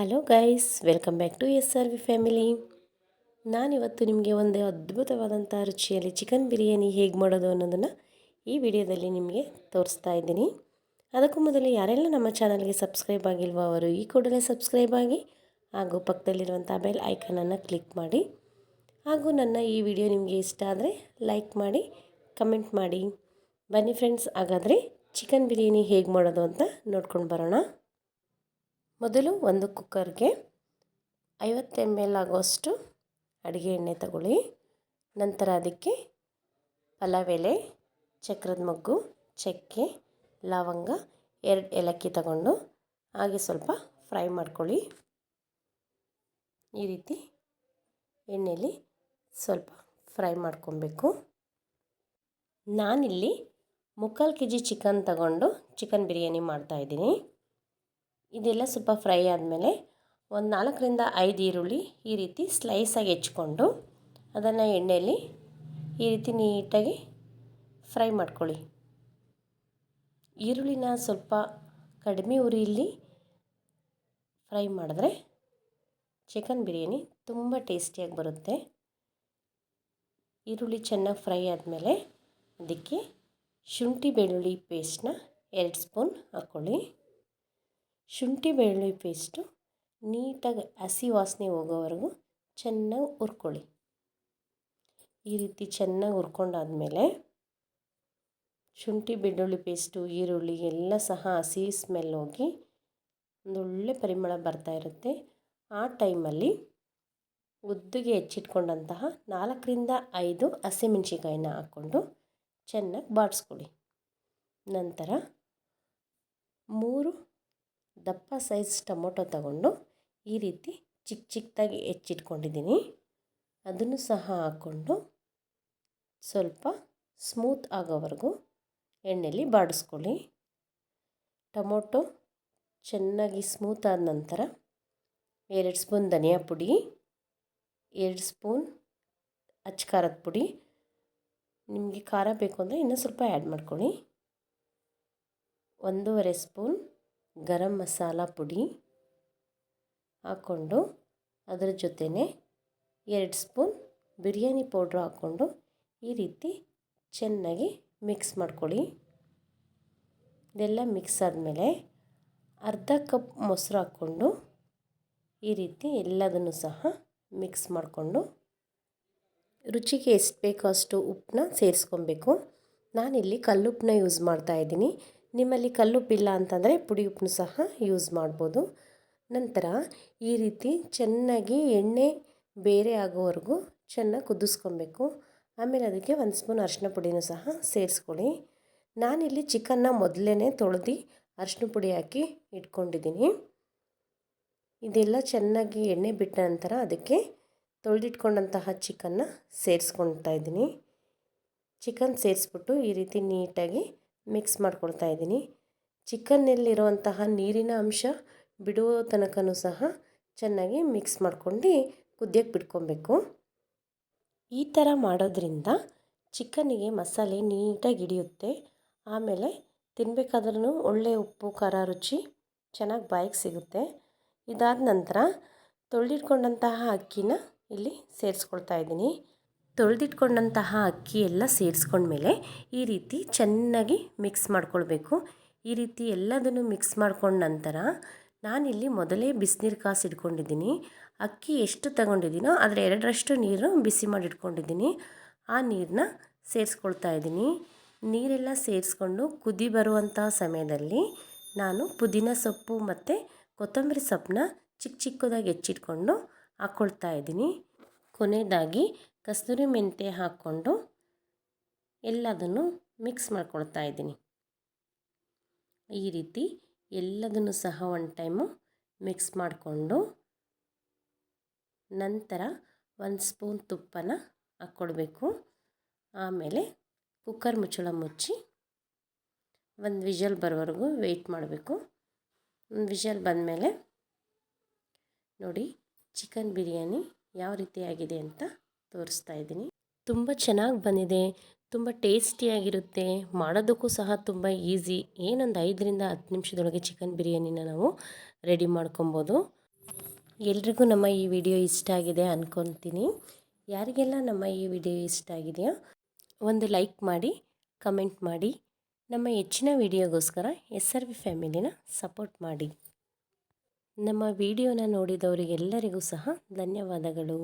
Hello guys, welcome back to S R V family. ನಾನಿವತ್ತು ನಿಮಗೆ ಒಂದು ಅದ್ಭುತವಾದಂಥ ರುಚಿಯಲ್ಲಿ ಚಿಕನ್ ಬಿರಿಯಾನಿ ಹೇಗೆ ಮಾಡೋದು ಅನ್ನೋದನ್ನು ಈ ವಿಡಿಯೋದಲ್ಲಿ ನಿಮಗೆ ತೋರಿಸ್ತಾ ಇದ್ದೀನಿ. ಅದಕ್ಕೂ ಮೊದಲು ಯಾರೆಲ್ಲ ನಮ್ಮ ಚಾನಲ್ಗೆ ಸಬ್ಸ್ಕ್ರೈಬ್ ಆಗಿಲ್ವೋ ಅವರು ಈ ಕೂಡಲೇ ಸಬ್ಸ್ಕ್ರೈಬ್ ಆಗಿ ಹಾಗೂ ಪಕ್ಕದಲ್ಲಿರುವಂಥ ಬೆಲ್ ಐಕನನ್ನು ಕ್ಲಿಕ್ ಮಾಡಿ. ಹಾಗೂ ನನ್ನ ಈ ವಿಡಿಯೋ ನಿಮಗೆ ಇಷ್ಟ ಆದರೆ ಲೈಕ್ ಮಾಡಿ, ಕಮೆಂಟ್ ಮಾಡಿ. ಬನ್ನಿ ಫ್ರೆಂಡ್ಸ್, ಹಾಗಾದರೆ ಚಿಕನ್ ಬಿರಿಯಾನಿ ಹೇಗೆ ಮಾಡೋದು ಅಂತ ನೋಡ್ಕೊಂಡು ಬರೋಣ. ಮೊದಲು ಒಂದು ಕುಕ್ಕರ್ಗೆ ಐವತ್ತು ಎಂ ಎಲ್ ಆಗುವಷ್ಟು ಅಡುಗೆ ಎಣ್ಣೆ ತಗೊಳ್ಳಿ. ನಂತರ ಅದಕ್ಕೆ ಪಲಾವ್ ಎಲೆ ಚಕ್ರದ ಮೊಗ್ಗು, ಚಕ್ಕೆ, ಲವಂಗ, ಎರಡು ಏಲಕ್ಕಿ ತಗೊಂಡು ಹಾಗೆ ಸ್ವಲ್ಪ ಫ್ರೈ ಮಾಡ್ಕೊಳ್ಳಿ. ಈ ರೀತಿ ಎಣ್ಣೆಯಲ್ಲಿ ಸ್ವಲ್ಪ ಫ್ರೈ ಮಾಡ್ಕೊಬೇಕು. ನಾನಿಲ್ಲಿ ಮುಕ್ಕಾಲು ಕೆ ಜಿ ಚಿಕನ್ ತಗೊಂಡು ಚಿಕನ್ ಬಿರಿಯಾನಿ ಮಾಡ್ತಾಯಿದ್ದೀನಿ ಇದೆಲ್ಲ ಸ್ವಲ್ಪ ಫ್ರೈ ಆದಮೇಲೆ ಒಂದು ನಾಲ್ಕರಿಂದ ಐದು ಈರುಳ್ಳಿ ಈ ರೀತಿ ಸ್ಲೈಸಾಗಿ ಹೆಚ್ಕೊಂಡು ಅದನ್ನು ಎಣ್ಣೆಯಲ್ಲಿ ಈ ರೀತಿ ನೀಟಾಗಿ ಫ್ರೈ ಮಾಡ್ಕೊಳ್ಳಿ. ಈರುಳ್ಳಿನ ಸ್ವಲ್ಪ ಕಡಿಮೆ ಉರಿಯಲ್ಲಿ ಫ್ರೈ ಮಾಡಿದ್ರೆ ಚಿಕನ್ ಬಿರಿಯಾನಿ ತುಂಬ ಟೇಸ್ಟಿಯಾಗಿ ಬರುತ್ತೆ. ಈರುಳ್ಳಿ ಚೆನ್ನಾಗಿ ಫ್ರೈ ಆದಮೇಲೆ ಅದಕ್ಕೆ ಶುಂಠಿ ಬೆಳ್ಳುಳ್ಳಿ ಪೇಸ್ಟ್ನ ಎರಡು ಸ್ಪೂನ್ ಹಾಕ್ಕೊಳ್ಳಿ. ಶುಂಠಿ ಬೆಳ್ಳುಳ್ಳಿ ಪೇಸ್ಟು ನೀಟಾಗಿ ಹಸಿ ವಾಸನೆ ಹೋಗೋವರೆಗೂ ಚೆನ್ನಾಗಿ ಹುರ್ಕೊಳ್ಳಿ. ಈ ರೀತಿ ಚೆನ್ನಾಗಿ ಹುರ್ಕೊಂಡಾದಮೇಲೆ ಶುಂಠಿ ಬೆಳ್ಳುಳ್ಳಿ ಪೇಸ್ಟು ಈರುಳ್ಳಿ ಎಲ್ಲ ಸಹ ಹಸಿ ಸ್ಮೆಲ್ ಹೋಗಿ ಒಂದೊಳ್ಳೆ ಪರಿಮಳ ಬರ್ತಾ ಇರುತ್ತೆ. ಆ ಟೈಮಲ್ಲಿ ಉದ್ದಿಗೆ ಹೆಚ್ಚಿಟ್ಕೊಂಡಂತಹ ನಾಲ್ಕರಿಂದ ಐದು ಹಸಿಮೆಣ್ಸಿಕಾಯಿನ ಹಾಕ್ಕೊಂಡು ಚೆನ್ನಾಗಿ ಬಾಡಿಸ್ಕೊಳ್ಳಿ. ನಂತರ ಮೂರು ದಪ್ಪ ಸೈಜ್ ಟೊಮೊಟೊ ತಗೊಂಡು ಈ ರೀತಿ ಚಿಕ್ಕ ಚಿಕ್ಕದಾಗಿ ಹೆಚ್ಚಿಟ್ಕೊಂಡಿದ್ದೀನಿ. ಅದನ್ನು ಸಹ ಹಾಕ್ಕೊಂಡು ಸ್ವಲ್ಪ ಸ್ಮೂತ್ ಆಗೋವರೆಗೂ ಎಣ್ಣೆಯಲ್ಲಿ ಬಾಡಿಸ್ಕೊಳ್ಳಿ. ಟೊಮೊಟೊ ಚೆನ್ನಾಗಿ ಸ್ಮೂತ್ ಆದ ನಂತರ ಎರಡು ಸ್ಪೂನ್ ಧನಿಯಾ ಪುಡಿ, ಎರಡು ಸ್ಪೂನ್ ಅಚ್ಚ ಖಾರದ ಪುಡಿ, ನಿಮಗೆ ಖಾರ ಬೇಕು ಅಂದರೆ ಇನ್ನೂ ಸ್ವಲ್ಪ ಆ್ಯಡ್ ಮಾಡ್ಕೊಳ್ಳಿ. ಒಂದೂವರೆ ಸ್ಪೂನ್ ಗರಂ ಮಸಾಲ ಪುಡಿ ಹಾಕ್ಕೊಂಡು ಅದರ ಜೊತೆಯೇ ಎರಡು ಸ್ಪೂನ್ ಬಿರಿಯಾನಿ ಪೌಡ್ರ್ ಹಾಕ್ಕೊಂಡು ಈ ರೀತಿ ಚೆನ್ನಾಗಿ ಮಿಕ್ಸ್ ಮಾಡ್ಕೊಳ್ಳಿ. ಇದೆಲ್ಲ ಮಿಕ್ಸ್ ಆದಮೇಲೆ ಅರ್ಧ ಕಪ್ ಮೊಸರು ಹಾಕ್ಕೊಂಡು ಈ ರೀತಿ ಎಲ್ಲದನ್ನು ಸಹ ಮಿಕ್ಸ್ ಮಾಡಿಕೊಂಡು ರುಚಿಗೆ ಎಷ್ಟು ಬೇಕೋ ಅಷ್ಟು ಉಪ್ಪನ್ನ ಸೇರಿಸ್ಕೊಬೇಕು. ನಾನಿಲ್ಲಿ ಕಲ್ಲುಪ್ಪನ್ನ ಯೂಸ್ ಮಾಡ್ತಾಯಿದ್ದೀನಿ ನಿಮ್ಮಲ್ಲಿ ಕಲ್ಲುಪ್ಪಿಲ್ಲ ಅಂತಂದರೆ ಪುಡಿ ಉಪ್ಪನ್ನು ಸಹ ಯೂಸ್ ಮಾಡ್ಬೋದು. ನಂತರ ಈ ರೀತಿ ಚೆನ್ನಾಗಿ ಎಣ್ಣೆ ಬೇರೆ ಆಗೋವರೆಗೂ ಚೆನ್ನಾಗಿ ಕುದಿಸ್ಕೊಬೇಕು. ಆಮೇಲೆ ಅದಕ್ಕೆ ಒಂದು ಸ್ಪೂನ್ ಅರಿಶಿನ ಪುಡಿನೂ ಸಹ ಸೇರಿಸ್ಕೊಳ್ಳಿ. ನಾನಿಲ್ಲಿ ಚಿಕನ್ನ ಮೊದಲೇ ತೊಳೆದು ಅರಿಶಿನ ಪುಡಿ ಹಾಕಿ ಇಟ್ಕೊಂಡಿದ್ದೀನಿ. ಇದೆಲ್ಲ ಚೆನ್ನಾಗಿ ಎಣ್ಣೆ ಬಿಟ್ಟ ನಂತರ ಅದಕ್ಕೆ ತೊಳೆದಿಟ್ಕೊಂಡಂತಹ ಚಿಕನ್ನ ಸೇರಿಸ್ಕೊಳ್ತಾ ಇದ್ದೀನಿ. ಚಿಕನ್ ಸೇರಿಸ್ಬಿಟ್ಟು ಈ ರೀತಿ ನೀಟಾಗಿ ಮಿಕ್ಸ್ ಮಾಡ್ಕೊಳ್ತಾ ಇದ್ದೀನಿ. ಚಿಕನ್ನಲ್ಲಿರುವಂತಹ ನೀರಿನ ಅಂಶ ಬಿಡುವ ತನಕನೂ ಸಹ ಚೆನ್ನಾಗಿ ಮಿಕ್ಸ್ ಮಾಡ್ಕೊಂಡು ಕುದಿಯೋಕ್ಕೆ ಬಿಟ್ಕೊಬೇಕು. ಈ ಥರ ಮಾಡೋದ್ರಿಂದ ಚಿಕನ್ನಿಗೆ ಮಸಾಲೆ ನೀಟಾಗಿ ಹಿಡಿಯುತ್ತೆ. ಆಮೇಲೆ ತಿನ್ನಬೇಕಾದ್ರೂ ಒಳ್ಳೆಯ ಉಪ್ಪು, ಖಾರ ರುಚಿ ಚೆನ್ನಾಗಿ ಬಾಯಿಗೆ ಸಿಗುತ್ತೆ. ಇದಾದ ನಂತರ ತೊಳೆದಿಟ್ಕೊಂಡಂತಹ ಅಕ್ಕಿನ ಇಲ್ಲಿ ಸೇರಿಸ್ಕೊಳ್ತಾ ಇದ್ದೀನಿ. ತೊಳೆದಿಟ್ಕೊಂಡಂತಹ ಅಕ್ಕಿ ಎಲ್ಲ ಸೇರಿಸ್ಕೊಂಡ್ಮೇಲೆ ಈ ರೀತಿ ಚೆನ್ನಾಗಿ ಮಿಕ್ಸ್ ಮಾಡ್ಕೊಳ್ಬೇಕು. ಈ ರೀತಿ ಎಲ್ಲದನ್ನು ಮಿಕ್ಸ್ ಮಾಡ್ಕೊಂಡ ನಂತರ ನಾನಿಲ್ಲಿ ಮೊದಲೇ ಬಿಸಿನೀರು ಕಾಸು ಇಟ್ಕೊಂಡಿದ್ದೀನಿ. ಅಕ್ಕಿ ಎಷ್ಟು ತಗೊಂಡಿದ್ದೀನೋ ಅದರ ಎರಡರಷ್ಟು ನೀರು ಬಿಸಿ ಮಾಡಿ ಇಟ್ಕೊಂಡಿದ್ದೀನಿ ಆ ನೀರನ್ನ ಸೇರಿಸ್ಕೊಳ್ತಾ ಇದ್ದೀನಿ. ನೀರೆಲ್ಲ ಸೇರಿಸ್ಕೊಂಡು ಕುದಿ ಬರುವಂಥ ಸಮಯದಲ್ಲಿ ನಾನು ಪುದೀನ ಸೊಪ್ಪು ಮತ್ತು ಕೊತ್ತಂಬರಿ ಸೊಪ್ಪನ್ನ ಚಿಕ್ಕ ಚಿಕ್ಕದಾಗಿ ಹೆಚ್ಚಿಟ್ಕೊಂಡು ಹಾಕ್ಕೊಳ್ತಾ ಇದ್ದೀನಿ. ಕೊನೆಯದಾಗಿ ಕಸ್ತೂರಿ ಮೆಂತ್ಯ ಹಾಕ್ಕೊಂಡು ಎಲ್ಲದನ್ನು ಮಿಕ್ಸ್ ಮಾಡ್ಕೊಳ್ತಾ ಇದ್ದೀನಿ. ಈ ರೀತಿ ಎಲ್ಲದನ್ನು ಸಹ ಒನ್ ಟೈಮು ಮಿಕ್ಸ್ ಮಾಡಿಕೊಂಡು ನಂತರ ಒಂದು ಸ್ಪೂನ್ ತುಪ್ಪನ ಹಾಕ್ಕೊಡ್ಬೇಕು. ಆಮೇಲೆ ಕುಕ್ಕರ್ ಮುಚ್ಚಳ ಮುಚ್ಚಿ ಒಂದು ವಿಷಲ್ ಬರೋವರೆಗೂ ವೆಯ್ಟ್ ಮಾಡಬೇಕು. ಒಂದು ವಿಷಲ್ ಬಂದಮೇಲೆ ನೋಡಿ ಚಿಕನ್ ಬಿರಿಯಾನಿ ಯಾವ ರೀತಿ ಆಗಿದೆ ಅಂತ ತೋರಿಸ್ತಾ ಇದ್ದೀನಿ. ತುಂಬ ಚೆನ್ನಾಗಿ ಬಂದಿದೆ, ತುಂಬ ಟೇಸ್ಟಿಯಾಗಿರುತ್ತೆ. ಮಾಡೋದಕ್ಕೂ ಸಹ ತುಂಬ ಈಸಿ. ಏನೊಂದು ಐದರಿಂದ ಹತ್ತು ನಿಮಿಷದೊಳಗೆ ಚಿಕನ್ ಬಿರಿಯಾನಿನ ನಾವು ರೆಡಿ ಮಾಡ್ಕೊಬೋದು. ಎಲ್ರಿಗೂ ನಮ್ಮ ಈ ವಿಡಿಯೋ ಇಷ್ಟ ಆಗಿದೆ ಅಂದ್ಕೊತೀನಿ ಯಾರಿಗೆಲ್ಲ ನಮ್ಮ ಈ ವಿಡಿಯೋ ಇಷ್ಟ ಆಗಿದೆಯೋ ಒಂದು ಲೈಕ್ ಮಾಡಿ, ಕಮೆಂಟ್ ಮಾಡಿ, ನಮ್ಮ ಹೆಚ್ಚಿನ ವಿಡಿಯೋಗೋಸ್ಕರ ಎಸ್ ಆರ್ ವಿ ಫ್ಯಾಮಿಲಿನ ಸಪೋರ್ಟ್ ಮಾಡಿ. ನಮ್ಮ ವಿಡಿಯೋನ ನೋಡಿದವರಿಗೆಲ್ಲರಿಗೂ ಸಹ ಧನ್ಯವಾದಗಳು.